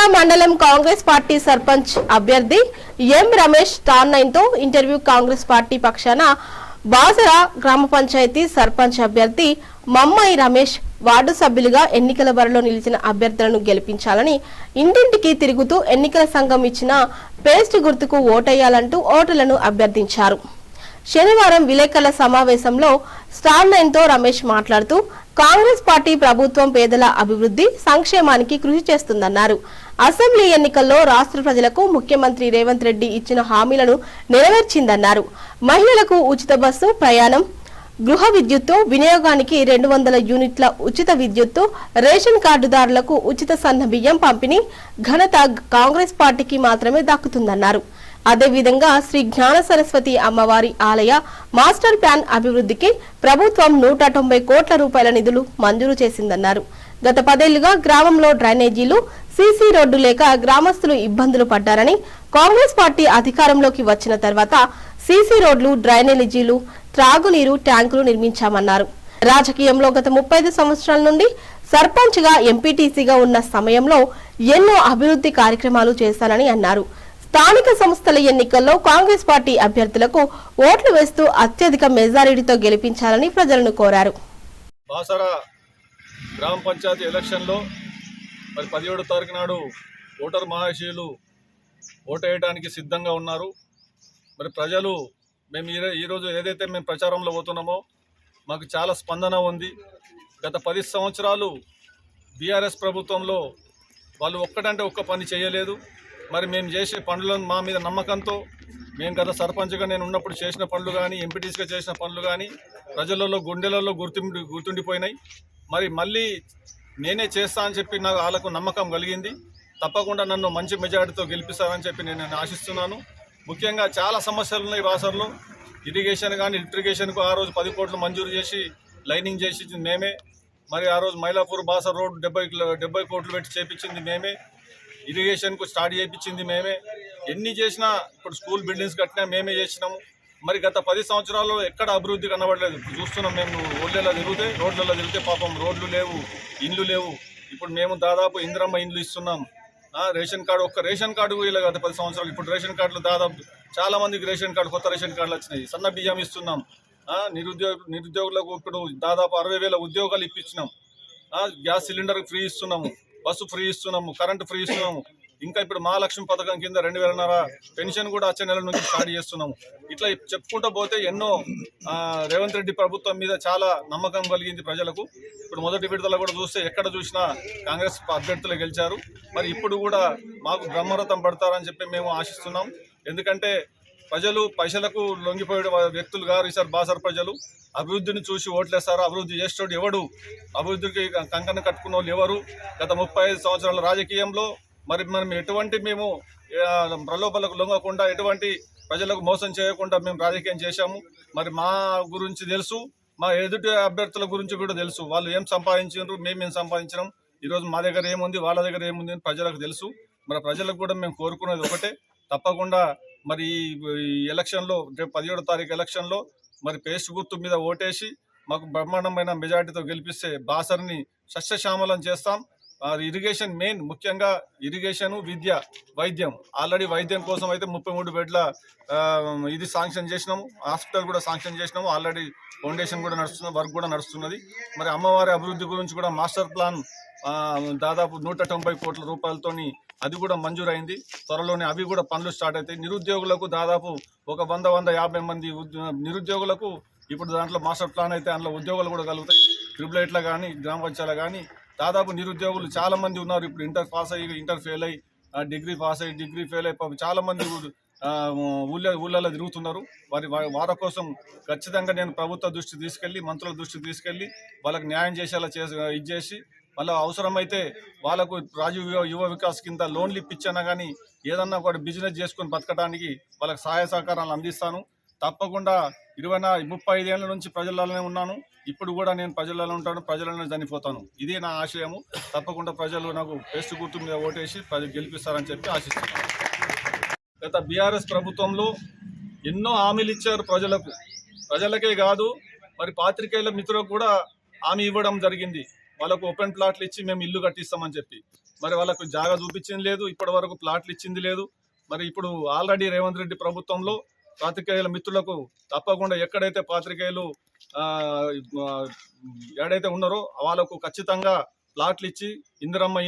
బాసరా మండలం కాంగ్రెస్ పార్టీ సర్పంచ్ అభ్యర్థి M Ramesh star నైన్తో ఇంటర్వ్యూ కాంగ్రెస్ పార్టీ పక్షాన బాసర గ్రామ పంచాయతీ సర్పంచ్ అభ్యర్థి మమ్మాయి రమేష్ వార్డు సభ్యులుగా ఎన్నికల బరిలో నిలిచిన అభ్యర్థులను గెలిపించాలని ఇంటింటికి తిరుగుతూ ఎన్నికల సంఘం ఇచ్చిన పేస్ట్ గుర్తుకు ఓటేయాలంటూ ఓటర్లను అభ్యర్థించారు. శనివారం విలేకరుల సమావేశంలో స్టార్ నైన్తో రమేష్ మాట్లాడుతూ కాంగ్రెస్ పార్టీ ప్రభుత్వం పేదల అభివృద్ధి సంక్షేమానికి కృషి చేస్తుందన్నారు. అసెంబ్లీ ఎన్నికల్లో రాష్ట్ర ప్రజలకు ముఖ్యమంత్రి రేవంత్ రెడ్డి ఇచ్చిన హామీలను నెరవేర్చిందన్నారు. మహిళలకు ఉచిత బస్సు ప్రయాణం గృహ విద్యుత్తు వినియోగానికి రెండు వందల యూనిట్ల ఉచిత విద్యుత్తు రేషన్ కార్డుదారులకు ఉచిత సన్న బియ్యం పంపిణీ ఘనత కాంగ్రెస్ పార్టీకి మాత్రమే దక్కుతుందన్నారు. అదేవిధంగా శ్రీ జ్ఞాన సరస్వతి అమ్మవారి ఆలయ మాస్టర్ ప్లాన్ అభివృద్ధికి ప్రభుత్వం నూట తొంభై కోట్ల రూపాయల నిధులు మంజూరు చేసిందన్నారు. గత పదేళ్ళుగా గ్రామంలో డ్రైనేజీలు సీసీ రోడ్డు లేక గ్రామస్తులు ఇబ్బందులు పడ్డారని కాంగ్రెస్ పార్టీ అధికారంలోకి వచ్చిన తర్వాత సీసీ రోడ్లు డ్రైనేజీలు త్రాగునీరు ట్యాంకులు నిర్మించామన్నారు. రాజకీయంలో గత ముప్పై సంవత్సరాల నుండి సర్పంచ్గా ఎంపీటీసీగా ఉన్న సమయంలో ఎన్నో అభివృద్ధి కార్యక్రమాలు చేశానని అన్నారు. స్థానిక సంస్థల ఎన్నికల్లో కాంగ్రెస్ పార్టీ అభ్యర్థులకు ఓట్లు వేస్తూ అత్యధిక మెజారిటీతో గెలిపించాలని ప్రజలను కోరారు. బాసరా గ్రామ పంచాయతీ ఎలక్షన్లో మరి పదిహేడు తారీఖు నాడు ఓటర్ మహాశయులు ఓటు వేయడానికి సిద్ధంగా ఉన్నారు. మరి ప్రజలు మేము ఈ- ఈరోజు ఏదైతే మేము ప్రచారంలో పోతున్నామో మాకు చాలా స్పందన ఉంది. గత పది సంవత్సరాలు బీఆర్ఎస్ ప్రభుత్వంలో వాళ్ళు ఒక్కటంటే ఒక్క పని చేయలేదు. మరి మేము చేసే పనులను మా మీద నమ్మకంతో మేము గత సర్పంచ్గా నేను ఉన్నప్పుడు చేసిన పనులు కానీ ఎంపీటీస్గా చేసిన పనులు కానీ ప్రజలలో గుండెలలో గుర్తుండి గుర్తుండిపోయినాయి. మరి మళ్ళీ నేనే చేస్తా అని చెప్పి నాకు వాళ్ళకు నమ్మకం కలిగింది. తప్పకుండా నన్ను మంచి మెజార్టీతో గెలిపిస్తారని చెప్పి నేను ఆశిస్తున్నాను. ముఖ్యంగా చాలా సమస్యలు ఉన్నాయి రాసర్లో ఇరిగేషన్ కానీ ఇరిగేషన్కు ఆ రోజు పది కోట్లు మంజూరు చేసి లైనింగ్ చేసి మేమే. మరి ఆ రోజు మైలాపూర్ బాసర్ రోడ్ డెబ్బై డెబ్బై కోట్లు పెట్టి చేపించింది మేమే. ఇరిగేషన్కు స్టార్ట్ చేయించింది మేమే. ఎన్ని చేసినా ఇప్పుడు స్కూల్ బిల్డింగ్స్ కట్టినా మేమే చేసినాము. మరి గత పది సంవత్సరాల్లో ఎక్కడ అభివృద్ధి కనబడలేదు. చూస్తున్నాం మేము రోడ్లలో తిరిగితే రోడ్లలో తిరిగితే పాపం రోడ్లు లేవు ఇండ్లు లేవు. ఇప్పుడు మేము దాదాపు ఇందిరమ్మ ఇండ్లు ఇస్తున్నాం. రేషన్ కార్డు ఒక్క రేషన్ కార్డు ఇలా గత పది సంవత్సరాలు. ఇప్పుడు రేషన్ కార్డులు దాదాపు చాలా మందికి రేషన్ కార్డు కొత్త రేషన్ కార్డులు వచ్చినాయి. సన్న బియ్యం ఇస్తున్నాం. నిరుద్యోగ నిరుద్యోగులకు ఇప్పుడు దాదాపు అరవై వేల ఉద్యోగాలు ఇప్పించినాం. గ్యాస్ సిలిండర్ ఫ్రీ ఇస్తున్నాము. బస్సు ఫ్రీ ఇస్తున్నాము కరెంటు ఫ్రీ ఇస్తున్నాము. ఇంకా ఇప్పుడు మహాలక్ష్మి పథకం కింద రెండు వేలన్నర పెన్షన్ కూడా వచ్చే నెల నుంచి స్టార్ట్ చేస్తున్నాము. ఇట్లా చెప్పుకుంటూ పోతే ఎన్నో రేవంత్ రెడ్డి ప్రభుత్వం మీద చాలా నమ్మకం కలిగింది ప్రజలకు. ఇప్పుడు మొదటి విడుదల కూడా చూస్తే ఎక్కడ చూసినా కాంగ్రెస్ అభ్యర్థులు గెలిచారు. మరి ఇప్పుడు కూడా మాకు బ్రహ్మరథం పడతారని చెప్పి మేము ఆశిస్తున్నాం. ఎందుకంటే ప్రజలు పైసలకు లొంగిపోయే వ్యక్తులు గారు ఈసారి బాసర్ ప్రజలు. అభివృద్ధిని చూసి ఓట్లేస్తారు అభివృద్ధి చేసేటోడు ఎవడు? అభివృద్ధికి కంకణ కట్టుకున్న వాళ్ళు ఎవరు? గత ముప్పై ఐదు సంవత్సరాల రాజకీయంలో మరి మనం ఎటువంటి మేము ప్రలోభాలకు లొంగకుండా ఎటువంటి ప్రజలకు మోసం చేయకుండా మేము రాజకీయం చేశాము? మరి మా గురించి తెలుసు మా ఎదుటి అభ్యర్థుల గురించి కూడా తెలుసు. వాళ్ళు ఏం సంపాదించారు మేమేం ఏం సంపాదించినాం? ఈరోజు మా దగ్గర ఏముంది వాళ్ళ దగ్గర ఏముంది అని ప్రజలకు తెలుసు. మరి ప్రజలకు కూడా మేము కోరుకునేది ఒకటే తప్పకుండా మరి ఈ ఎలక్షన్లో రేపు పదిహేడో తారీఖు ఎలక్షన్లో మరి పేస్ట్ గుర్తు మీద ఓటేసి మాకు బ్రహ్మాండమైన మెజార్టీతో గెలిపిస్తే బాసర్ని సస్యశ్యామలం చేస్తాం. ఇరిగేషన్ మెయిన్ ముఖ్యంగా ఇరిగేషన్ విద్య వైద్యం. ఆల్రెడీ వైద్యం కోసం అయితే ముప్పై మూడు బెడ్ల ఇది శాంక్షన్ చేసినాము. హాస్పిటల్ కూడా శాంక్షన్ చేసినాము. ఆల్రెడీ ఫౌండేషన్ కూడా నడుస్తున్న వర్క్ కూడా నడుస్తున్నది. మరి అమ్మవారి అభివృద్ధి గురించి కూడా మాస్టర్ ప్లాన్ దాదాపు నూట తొంభై కోట్ల రూపాయలతోని అది కూడా మంజూరైంది. త్వరలోనే అవి కూడా పనులు స్టార్ట్ అవుతాయి. నిరుద్యోగులకు దాదాపు ఒక వంద వంద యాభై మంది ఉద్యో- నిరుద్యోగులకు ఇప్పుడు దాంట్లో మాస్టర్ ప్లాన్ అయితే అందులో ఉద్యోగాలు కూడా కలుగుతాయి. ట్రిపులైట్లో కానీ గ్రామ పంచాయతీలో కానీ దాదాపు నిరుద్యోగులు చాలామంది ఉన్నారు. ఇప్పుడు ఇంటర్ పాస్ అయ్యి ఇంటర్ ఫెయిల్ అయ్యి ఆ, డిగ్రీ పాస్ అయ్యి డిగ్రీ ఫెయిల్ అయ్యి చాలామంది ఊళ్ళో ఊళ్ళలో తిరుగుతున్నారు. వారి వారి కోసం ఖచ్చితంగా నేను ప్రభుత్వ దృష్టి తీసుకెళ్ళి మంత్రుల దృష్టికి తీసుకెళ్ళి వాళ్ళకి న్యాయం చేసేలా చేసి ఇది చేసి మళ్ళీ అవసరమైతే వాళ్ళకు రాజీవ్ యువ- వికాస్ కింద లోన్లు ఇప్పించినా కానీ ఏదన్నా ఒక బిజినెస్ చేసుకొని బతకడానికి వాళ్ళకి సహాయ సహకారాలు అందిస్తాను. తప్పకుండా ఇరవై నా ముప్పై ఐదేళ్ళ నుంచి ప్రజలలోనే ఉన్నాను. ఇప్పుడు కూడా నేను ప్రజలలో ఉంటాను ప్రజలలోనే చనిపోతాను. ఇదే నా ఆశయము. తప్పకుండా ప్రజలు నాకు పేస్ట్ గుర్తు మీద ఓటేసి ప్రజలు గెలిపిస్తారని చెప్పి ఆశిస్తున్నాను. గత బీఆర్ఎస్ ప్రభుత్వంలో ఎన్నో హామీలు ఇచ్చారు ప్రజలకు. ప్రజలకే కాదు మరి పాత్రికేయుల మిత్రులకు కూడా హామీ ఇవ్వడం జరిగింది. వాళ్ళకు ఓపెన్ ప్లాట్లు ఇచ్చి మేము ఇల్లు కట్టిస్తామని చెప్పి. మరి వాళ్ళకు జాగా చూపించింది లేదు ఇప్పటి వరకు ప్లాట్లు ఇచ్చింది లేదు. మరి ఇప్పుడు ఆల్రెడీ రేవంత్ రెడ్డి ప్రభుత్వంలో పాత్రికేయుల మిత్రులకు తప్పకుండా ఎక్కడైతే పాత్రికేయులు ఎడైతే ఏడైతే ఉన్నారో వాళ్ళకు ఖచ్చితంగా ప్లాట్లు ఇచ్చి ఇందిరమ్మ